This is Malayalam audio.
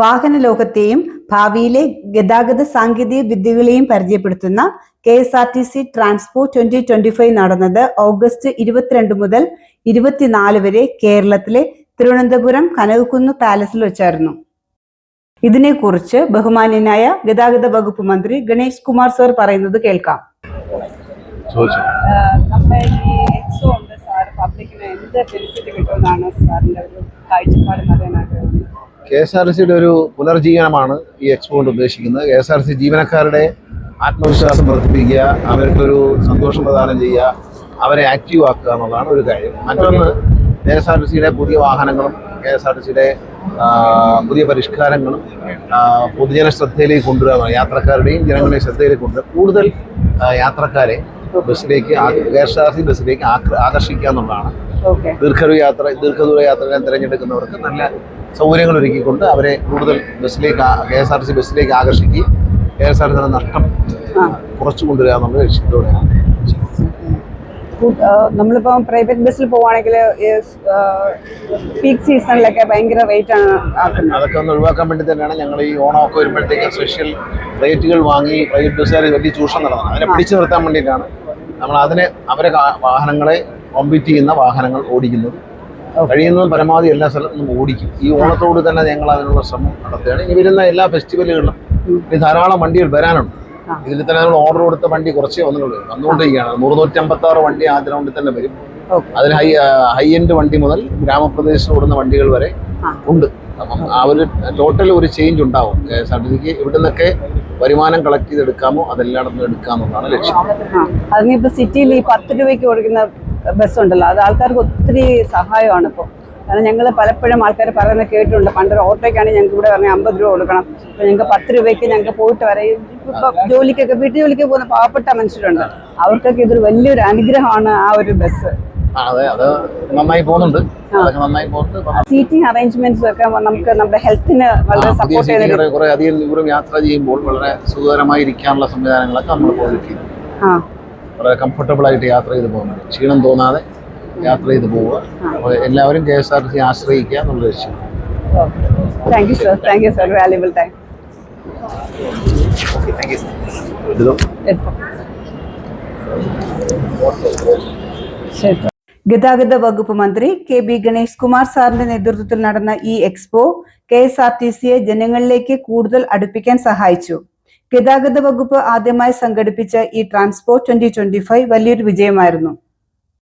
വാഹന ലോകത്തെയും ഭാവിയിലെ ഗതാഗത സാങ്കേതിക വിദ്യകളെയും പരിചയപ്പെടുത്തുന്ന K S R T C transport twenty twenty five നടന്നത് ഓഗസ്റ്റ് ഇരുപത്തിരണ്ട് മുതൽ ഇരുപത്തിനാല് വരെ കേരളത്തിലെ തിരുവനന്തപുരം കനകക്കുന്ന് പാലസിൽ വെച്ചായിരുന്നു. ഇതിനെക്കുറിച്ച് ബഹുമാന്യനായ ഗതാഗത വകുപ്പ് മന്ത്രി ഗണേഷ് കുമാർ സർ പറയുന്നത് കേൾക്കാം. നമ്മുടെ ഈ എക്സോ ഉണ്ട് സാർ. പബ്ലിക്കിന് എന്ത് ബെനിഫിറ്റ് കിട്ടുമെന്നാണ് സാറിന്റെ ഒരു കാഴ്ചപ്പാട് ആഗ്രഹിക്കുന്നത് കെ എസ് ആർ സിയുടെ ഒരു പുനർജീവനമാണ് ഈ എക്സ്പോ കൊണ്ട് ഉദ്ദേശിക്കുന്നത്. കെ എസ് ആർ സി ജീവനക്കാരുടെ ആത്മവിശ്വാസം വർദ്ധിപ്പിക്കുക അവർക്കൊരു സന്തോഷം പ്രദാനം ചെയ്യുക അവരെ ആക്റ്റീവ് ആക്കുക എന്നുള്ളതാണ് ഒരു കാര്യം. മറ്റൊന്ന് കെ എസ് ആർ സിയുടെ പുതിയ വാഹനങ്ങളും കെ എസ് ആർ സിയുടെ പുതിയ പരിഷ്കാരങ്ങളും പൊതുജന ശ്രദ്ധയിലേക്ക് കൊണ്ടുവരാൻ യാത്രക്കാരുടെയും ജനങ്ങളുടെയും ശ്രദ്ധയിലേക്ക് കൊണ്ടുവരാൻ കൂടുതൽ യാത്രക്കാരെ ബസ്സിലേക്ക് കെ എസ് ആർ സി ബസ്സിലേക്ക് ആകർഷിക്കുക എന്നുള്ളതാണ്. ദീർഘദൂര യാത്ര ദീർഘദൂര യാത്രകളെ തിരഞ്ഞെടുക്കുന്നവർക്ക് നല്ല സൗകര്യങ്ങൾ ഒരുക്കിക്കൊണ്ട് അവരെ കൂടുതൽ ബസ്സിലേക്ക് കെ എസ് ആർ സി ബസ്സിലേക്ക് ആകർഷിക്കുകയും കെ എസ് ആർ സിയുടെ നഷ്ടം കുറച്ചു കൊണ്ടുവരിക എന്നുള്ള ലക്ഷ്യത്തോടെയാണ് നമ്മളിപ്പോൾ പ്രൈവറ്റ് ബസ്സിൽ പോവാണെങ്കിൽ പീക്ക് സീസണിലൊക്കെ ഭയങ്കര റേറ്റ് ആണ് അതൊക്കെ ഒന്ന് ഒഴിവാക്കാൻ വേണ്ടി തന്നെയാണ് ഞങ്ങൾ ഈ ഓണമൊക്കെ വരുമ്പോഴത്തേക്ക് സ്പെഷ്യൽ റേറ്റുകൾ വാങ്ങി പ്രൈവറ്റ് ബസ്സുകാർ വലിയ ചൂഷണം നടത്തുന്നത്. അതിനെ പിടിച്ചു നിർത്താൻ വേണ്ടിയിട്ടാണ് നമ്മൾ അതിനെ അവരെ വാഹനങ്ങളെ കോമ്പീറ്റ് ചെയ്യുന്ന വാഹനങ്ങൾ ഓടിക്കുന്നത് കഴിയുന്നതും പരമാവധി എല്ലാ സ്ഥലത്തും ഓടിക്കും. ഈ ഓണത്തോട് തന്നെ ഞങ്ങൾ അതിനുള്ള ശ്രമം നടത്തുകയാണ്. ഇനി വരുന്ന എല്ലാ ഫെസ്റ്റിവലുകളിലും ഇനി ധാരാളം വണ്ടികൾ വരാനുണ്ട്. ഇതിൽ തന്നെ നമ്മൾ ഓർഡർ കൊടുത്ത വണ്ടി കുറച്ചേ വന്നുള്ളൂ. വന്നുകൊണ്ടിരിക്കുകയാണ്. നൂറുനൂറ്റി അമ്പത്തി ആറ് വണ്ടി ആ ഗ്രൗണ്ടിൽ തന്നെ വരും. അതിൽ ഹൈ ഹൈ എൻഡ് വണ്ടി മുതൽ ഗ്രാമപ്രദേശത്ത് ഓടുന്ന വണ്ടികൾ വരെ. ഉണ്ട്. അപ്പം ആ ഒരു ടോട്ടൽ ഒരു ചേഞ്ച് ഉണ്ടാവും. സിക്ക് ഇവിടെ നിന്നൊക്കെ വരുമാനം കളക്ട് ചെയ്തെടുക്കാമോ അതെല്ലായിടത്തും എടുക്കാമെന്നാണ് ലക്ഷ്യം. അതിനിപ്പോൾ സിറ്റിയിൽ ഈ പത്ത് രൂപയ്ക്ക് കൊടുക്കുന്ന ബസ് ഉണ്ടല്ലോ അത് ആൾക്കാർക്ക് ഒത്തിരി സഹായമാണ് ഇപ്പോൾ കാരണം ഞങ്ങൾ പലപ്പോഴും ആൾക്കാർ പറയുന്നത് കേട്ടിട്ടുണ്ട് പണ്ടൊരു ഓട്ടോയ്ക്കാണെങ്കിൽ ഞങ്ങൾക്ക് ഇവിടെ പറഞ്ഞാൽ അമ്പത് രൂപ കൊടുക്കണം. അപ്പോൾ ഞങ്ങൾക്ക് പത്ത് രൂപയ്ക്ക് ഞങ്ങൾക്ക് പോയിട്ട് വരെ ഇപ്പോൾ ജോലിക്കൊക്കെ വീട്ടു ജോലിക്ക് പോകുന്ന പാവപ്പെട്ട മനുഷ്യരുണ്ട്. അവർക്കൊക്കെ ഇതൊരു വലിയൊരു അനുഗ്രഹമാണ് ആ ഒരു ബസ് അതെ അത് നന്നായി പോകുന്നുണ്ട്. അതൊക്കെ നന്നായി പോകുന്നുണ്ട്. സീറ്റിംഗ് അറേഞ്ച്മെന്റ്സ് ഒക്കെ നമുക്ക് നമ്മുടെ ഹെൽത്തിന് വളരെ സപ്പോർട്ട് ചെയ്യുന്ന കുറെ അധികം ദൂരം യാത്ര ചെയ്യുമ്പോൾ വളരെ സുഖകരമായി ഇരിക്കാനുള്ള സംവിധാനങ്ങളൊക്കെ നമ്മൾ ആ. വളരെ കംഫർട്ടബിൾ ആയിട്ട് യാത്ര ചെയ്ത് പോകുന്നുണ്ട് ക്ഷീണം തോന്നാതെ യാത്ര ചെയ്ത് പോവുക. അപ്പോൾ എല്ലാവരും K S R T C ആശ്രയിക്കുക എന്നുള്ള ലക്ഷ്യം. Thank you sir thank you sir valuable time ശരി ഗതാഗത വകുപ്പ് മന്ത്രി കെ ബി ഗണേഷ് കുമാർ സാറിന്റെ നേതൃത്വത്തിൽ നടന്ന ഈ expo K S R T സിയെ ജനങ്ങളിലേക്ക് കൂടുതൽ അടുപ്പിക്കാൻ സഹായിച്ചു. ഗതാഗത വകുപ്പ് ആദ്യമായി സംഘടിപ്പിച്ച ഈ ട്രാൻസ്പോർട്ട് ട്വന്റി ട്വന്റി ഫൈവ് വലിയൊരു വിജയമായിരുന്നു.